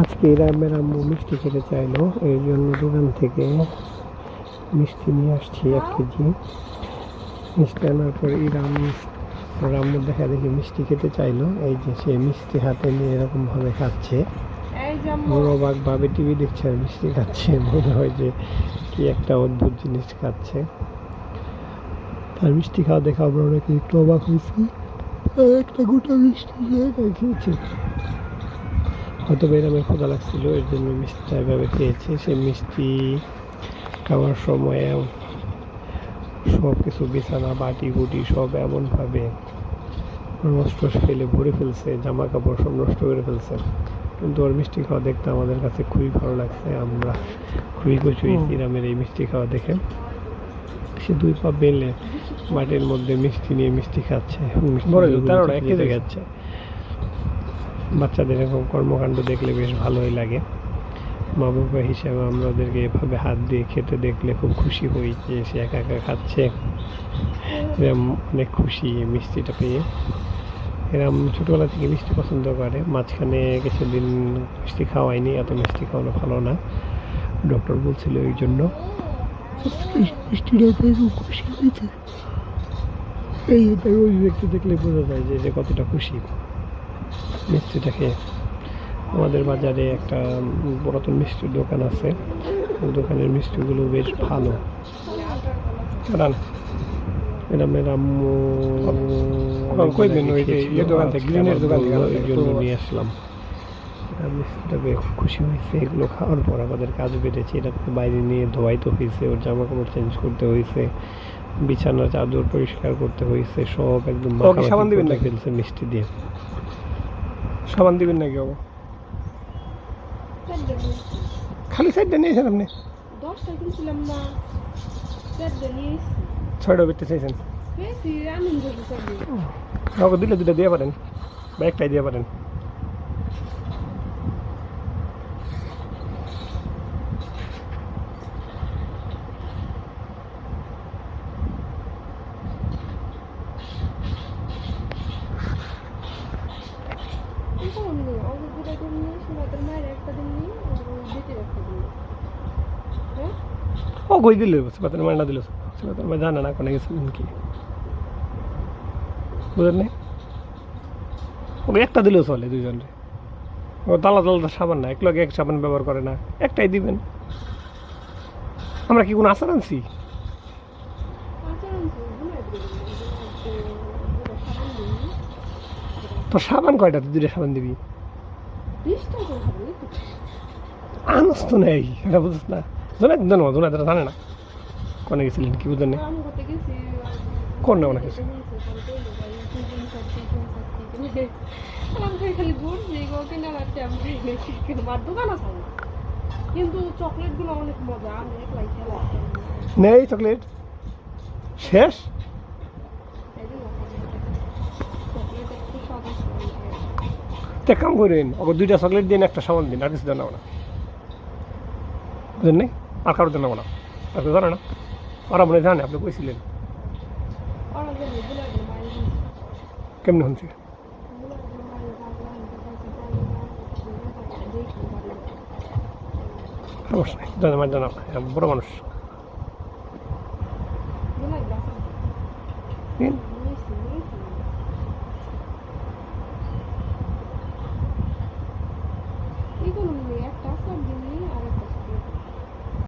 আজকে রামের আম্মু মিষ্টি খেতে চাইলো এই জন্য দোকান থেকে মিষ্টি নিয়ে আসছি এক কেজি। মিষ্টি আনার পর ইরাম রাম্মু দেখা দেখি মিষ্টি খেতে চাইলো এই যে সে মিষ্টি হাতে নিয়ে এরকম ভাবে খাচ্ছে বাঘ ভাবে টিভি দেখছে আর মিষ্টি খাচ্ছে মনে হয় যে কি একটা অদ্ভুত জিনিস খাচ্ছে। তার মিষ্টি খাওয়া দেখা আমরা অনেকে একটু অবাক হয়েছি একটা গোটা মিষ্টি খেয়েছে? হয়তো বেরামের ক্ষুদা লাগছিল এর জন্য মিষ্টিটা এভাবে খেয়েছে। সে মিষ্টি খাওয়ার সময় সব কিছু বিছানা বাটি গুটি সব এমনভাবে নষ্ট ফেলে ভরে ফেলছে জামা কাপড় সব নষ্ট করে ফেলছে। কিন্তু ওর মিষ্টি খাওয়া দেখতে আমাদের কাছে খুবই ভালো লাগছে। আমরা খুবই খুশি হয়েছি রামের এই মিষ্টি খাওয়া দেখে। সে দুই পা বেলে মাটির মধ্যে মিষ্টি নিয়ে মিষ্টি খাচ্ছে। মিষ্টি। খাচ্ছে বাচ্চাদের এরকম কর্মকাণ্ড দেখলে বেশ ভালোই লাগে। মা বাবা হিসাবে আমরা ওদেরকে এভাবে হাত দিয়ে খেতে দেখলে খুব খুশি হই যে সে একা একা খাচ্ছে। এরম অনেক খুশি মিষ্টিটা পেয়ে। এরম ছোটোবেলা থেকে মিষ্টি পছন্দ করে। মাঝখানে কিছুদিন মিষ্টি খাওয়াইনি এত মিষ্টি খাওয়ানো ভালো না। ডক্টর বলছিল এই জন্য। আজকে মিষ্টিটা পেয়ে খুব খুশি হয়েছে। এই ব্যক্তি দেখলে বোঝা যায় যে যে কতটা খুশি। মিষ্টিটা খেয়ে আমাদের বাজারে একটা পুরাতন মিষ্টির দোকান আছে। দোকানের মিষ্টিগুলো বেশ ভালো। কারণ এরম এরম কই- কই দিন ওই যে দোকান থেকে, গ্রিনের দোকান থেকে এই জন্য নিয়ে আসলাম। মিষ্টিটা খুব খুশি হয়েছে। এগুলো খাওয়ার পর আমাদের কাজ বেড়েছে। এটা বাইরে নিয়ে ধোয়াইতে হয়েছে ওর জামা কাপড় চেঞ্জ করতে হয়েছে। বিছানার চাদর পরিষ্কার করতে হয়েছে সব একদম সাবান দিবেন নাকি? ফেলছে মিষ্টি দিয়ে। সাবান দিবেন নাকি বাবা? খালি সাইডটা নিয়েছেন আপনি? ছয়টা বেটে চাইছেন। আমাকে দিলে দুটো দিয়ে পারেন বা একটাই দিয়ে পারেন কিন্তু অন্য অল্প দুটা দিন নিয়ে সোনাদের মায়ের একটা দিন নিয়ে আর বেটির একটা দিন নিয়ে। হ্যাঁ ও কই দিল সেবাতের মান্ডা দিল মা জানে না কোনো গেছিলেন কি বুঝলেন নি? ওকে একটা দিলেও চলে দুইজনে ও তালা তালা সাবান না এক লগে এক সাবান ব্যবহার করে না একটাই দিবেন আমরা কি কোনো আচার আনছি তো সাবান কয়টা তুই দুইটা সাবান দিবি আনস তো নেই এটা বুঝিস না জোনা জানো জোনা তারা জানে না। কোনে গেছিলেন কি গেছি কোন না অনেক নেই চকলেট শেষ? একটু কাম করেন ওকে দুইটা চকলেট দিন একটা সামান দিন, আর কিছু দেন না বুঝলেন নাই? আর কারও দেন না আর তো জানে না। আর আপনি জানে, আপনি কইছিলেন কেমনি দেখি সমস্যা নাই। জানে মার জানা বড় মানুষ। বুলার গ্লাস